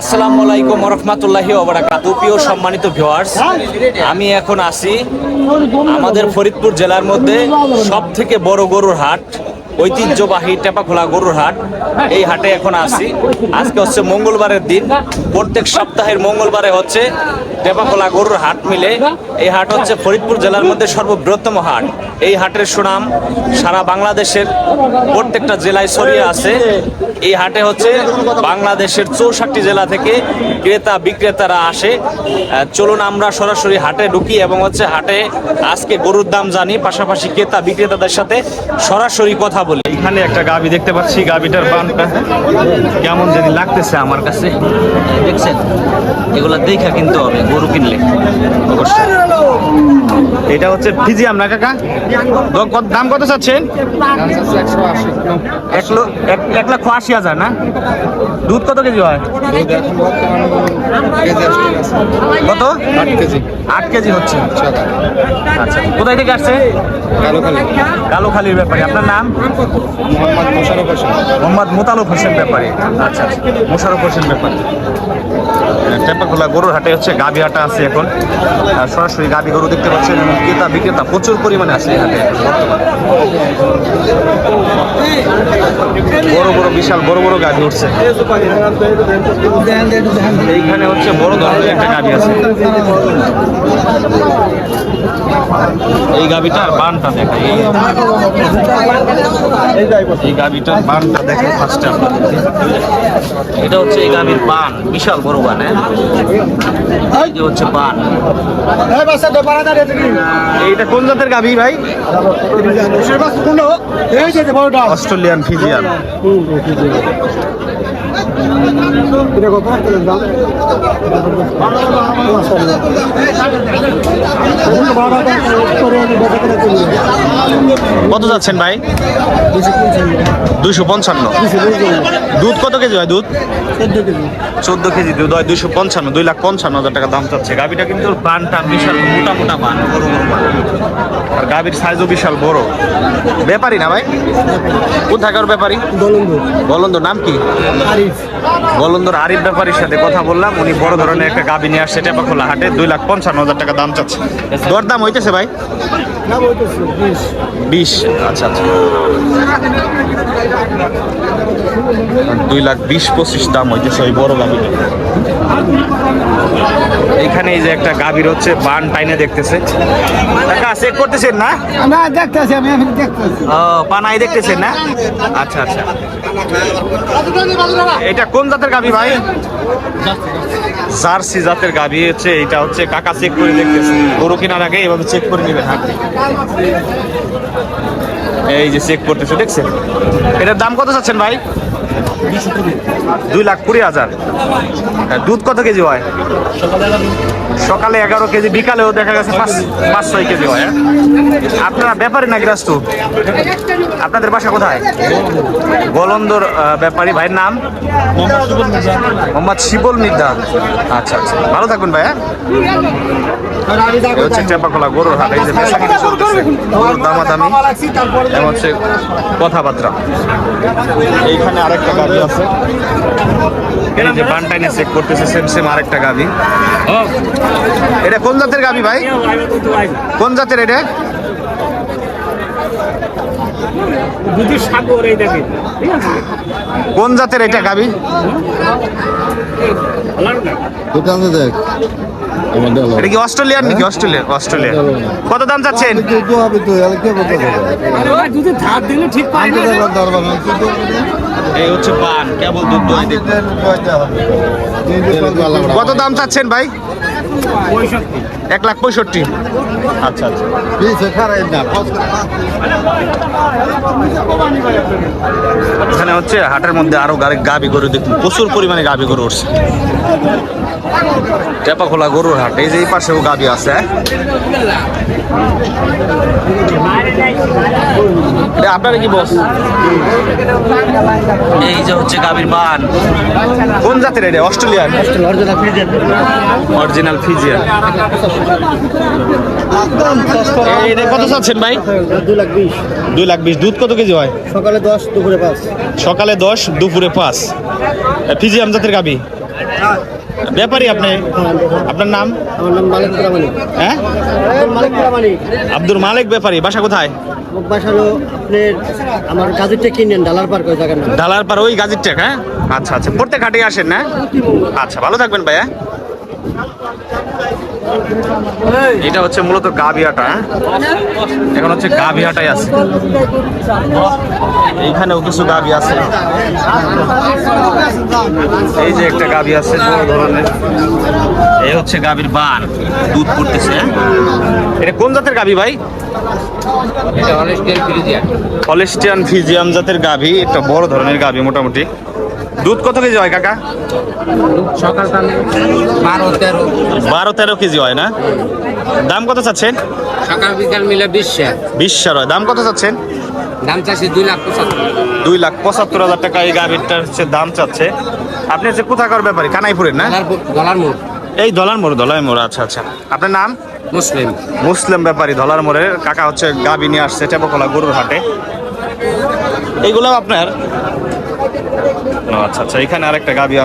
আসসালামু আলাইকুম রহমতুল্লাহি ওবরাকাতু প্রিয় সম্মানিত ভিউয়ার্স আমি এখন আসি আমাদের ফরিদপুর জেলার মধ্যে সব থেকে বড় গরুর হাট, ঐতিহ্যবাহী টেপাখোলা গরুর হাট। এই হাটে এখন আসি আজকে হচ্ছে মঙ্গলবারের দিন। প্রত্যেক সপ্তাহের মঙ্গলবারে হচ্ছে টেপাখোলা গরুর হাট মিলে এই হাট হচ্ছে ফরিদপুর জেলার মধ্যে সর্ববৃহত্তম হাট। এই হাটের সুনাম সারা বাংলাদেশের প্রত্যেকটা জেলায় ছড়িয়ে আছে। এই হাটে হচ্ছে বাংলাদেশের চৌষট্টি জেলা থেকে ক্রেতা বিক্রেতারা আসে। চলুন আমরা সরাসরি হাটে ঢুকি এবং হচ্ছে হাটে আজকে গরুর দাম জানি পাশাপাশি ক্রেতা বিক্রেতাদের সাথে সরাসরি কথা বলি। এখানে একটা গাবি দেখতে পাচ্ছি গাবিটার বানটা কেমন জানি লাগতেছে আমার কাছে। দেখছেন? এগুলা দেখা কিনতে হবে। গরু কিনলে? অবশ্যই। এটা হচ্ছে ফিজিয়াম না কাকা? দাম কত চাচ্ছেন? এক লো- এক- এক লাখ আশি হাজার না? দুধ কত কেজি হয়? কত? আট কেজি হচ্ছে। আচ্ছা কোথায় থেকে আসছে? কালোখালির ব্যাপারে। আপনার নাম? মোহাম্মদ মোতালুব হোসেন ব্যাপারে। আচ্ছা আচ্ছা। মোশারফ হোসেন ব্যাপারে। টেম্পাখোলা গরুর হাটে হচ্ছে গাবি হাটা আছে এখন। সরাসরি গাবি গরু দেখতে পাচ্ছেন, এবং ক্রেতা বিক্রেতা প্রচুর পরিমাণে আছে এখানে। বড় বড় বিশাল বড় বড় গাবি উঠছে। এইখানে হচ্ছে বড় ধরনের একটা গাবি আছে। এই গাবিটার বানটা দেখা। এই গাবিটার বানটা দেখেন ফার্স্টে এটা হচ্ছে এই গাবির বান বিশাল বড় বান হ্যাঁ? এই হচ্ছে বান। এইটা কোন জাতের গাবি ভাই? Australian Friesian. কত? যাচ্ছেন ভাই? দুইশো পঞ্চান্ন। দুধ কত কেজি হয় দুধ? চোদ্দ কেজি। দুধ হয় দুইশো পঞ্চান্ন দুই লাখ পঞ্চান্ন হাজার টাকা দাম চাচ্ছে। গাবিটা কিন্তু বানটা বিশাল মোটা মোটা বান বড় বড় বান। আর গাবির সাইজও বিশাল বড়। ব্যাপারী না ভাই? কোথাকার ব্যাপারী? বলন্দ নাম কি? বলন্দর আরিফ ব্যাপারীর সাথে কথা বললাম, উনি বড় ধরনের একটা গাবি নিয়ে আসছে টেপাখোলা হাটে, দুই লাখ পঞ্চান্ন হাজার টাকা দাম চাচ্ছে। দরদাম হইতেছে ভাই? বিশ আচ্ছা আচ্ছা। দুই লাখ বিশ পঁচিশ দাম হইতেছে ওই বড় গাভিটা। এখানে এই যে একটা গাভীর হচ্ছে বান টাইনে দেখতেছে। টাকা চেক করতেছেন না? আমরা দেখতেছি আমি দেখতেছি। ও পানাই দেখতেছেন না? আচ্ছা আচ্ছা। এটা কোন জাতের গাভী ভাই? জার্সি জাতের গাভী হচ্ছে এটা হচ্ছে কাকা চেক করে দেখতেছে। গরু কেনার আগে এভাবে চেক করে নেবেন হাতে এই যে চেক করতেছে দেখছেন? এটার দাম কত চাচ্ছেন ভাই? দুই লাখ কুড়ি হাজার। হ্যাঁ, দুধ কত কেজি হয়? সকালে এগারো কেজি, বিকালেও দেখা গেছে পাঁচ পাঁচ ছয় কেজি হয় হ্যাঁ? আপনারা ব্যাপারী না গৃহস্থ? আপনাদের বাসা কোথায়? গোলন্দর ব্যাপারী ভাইয়ের নাম? মোহাম্মদ শিবল মিদ্দা। আচ্ছা আচ্ছা। ভালো থাকবেন ভাই হ্যাঁ? হচ্ছে টেপাকলা গরুর হাট, এই যে গরুর দামাদামি হচ্ছে কথাবার্তা। এইখানে আরেকটা গাভি আছে। এই যে বানটাইনে চেক করতেছে সেম সেম আরেকটা গাভি। এটা কোন জাতের গাভি ভাই? কোন জাতের এটা? কোন জাতের এটা দেখ। এটা কি অস্ট্রেলিয়ান নাকি? অস্ট্রেলিয়া অস্ট্রেলিয়া কত দাম চাচ্ছেন? এই হচ্ছে পান। কেবল দুধ। কত দাম চাচ্ছেন ভাই? এক লাখ পঁয়ষট্টি আচ্ছা আচ্ছা। এখানে হচ্ছে হাটের মধ্যে আরও গাড়ি গাবি গরু দেখুন, প্রচুর পরিমাণে গাবি গরু উঠছে টেপা খোলা গরুর হাট, এই যে এই পাশেও গাবি আছে হ্যাঁ? আপনারা কি বস এই যে হচ্ছে গাবির বান। কোন জাতের এটা? অস্ট্রেলিয়ান? অরিজিনাল ফিজিয়ান এটা কত চাচ্ছেন ভাই? দুই লাখ বিশ। দুই লাখ বিশ দুধ কত কেজি হয়? সকালে দশ দুপুরে পাঁচ। সকালে দশ দুপুরে পাঁচ। ফিজিয়াম জাতের গাবি ব্যাপারী আপনি? আপনার নাম? আমার নাম মালিক প্রামাণিক হ্যাঁ? মালিক প্রামাণিক আব্দুল মালিক ব্যাপারী বাসা কোথায়? বাসা হলো আপনার আমার কিনেন ডালার পার্ক ওই জায়গার নাম। ডালার পার ওই গাজীর টেক হ্যাঁ? আচ্ছা আচ্ছা। প্রত্যেক হাটে আসেন না আচ্ছা ভালো থাকবেন ভাইয়া। এটা হচ্ছে মূলত গাবিয়াটা হ্যাঁ? এখন হচ্ছে গাবিয়াটাই আছে। এইখানেও কিছু গাবি আছে। এই যে একটা গাবি আছে বড় ধরনের। এই হচ্ছে গাবির বান দুধ পড়তেছে? এটা কোন জাতের গাবি ভাই? হলিস্টিয়ান ফিজিয়াম জাতের গাভি একটা বড় ধরনের গাভি মোটামুটি। দুধ কত কেজি হয় কাকা? বারো তেরো। কেজি হয় না? দাম কত চাচ্ছেন? সকাল বিকাল মিলে বিশ হয়। দাম কত চাচ্ছেন? দাম চাষি দুই লাখ পঁচাত্তর। দুই লাখ পঁচাত্তর হাজার টাকা এই গাভিটার হচ্ছে দাম চাচ্ছে। আপনি হচ্ছে কোথাকার ব্যাপারে? কানাইপুরের না? ডলার মোট এই দলার মোড় দলাই মোড় আচ্ছা আচ্ছা। আপনার নাম? মুসলিম। মুসলিম ব্যাপারী ধলার মোড়ের কাকা হচ্ছে গাভি নিয়ে আসছে টেপকলা গরুর হাটে এইগুলো আপনার আচ্ছা আচ্ছা এখানে আরেকটা গাভী আছে।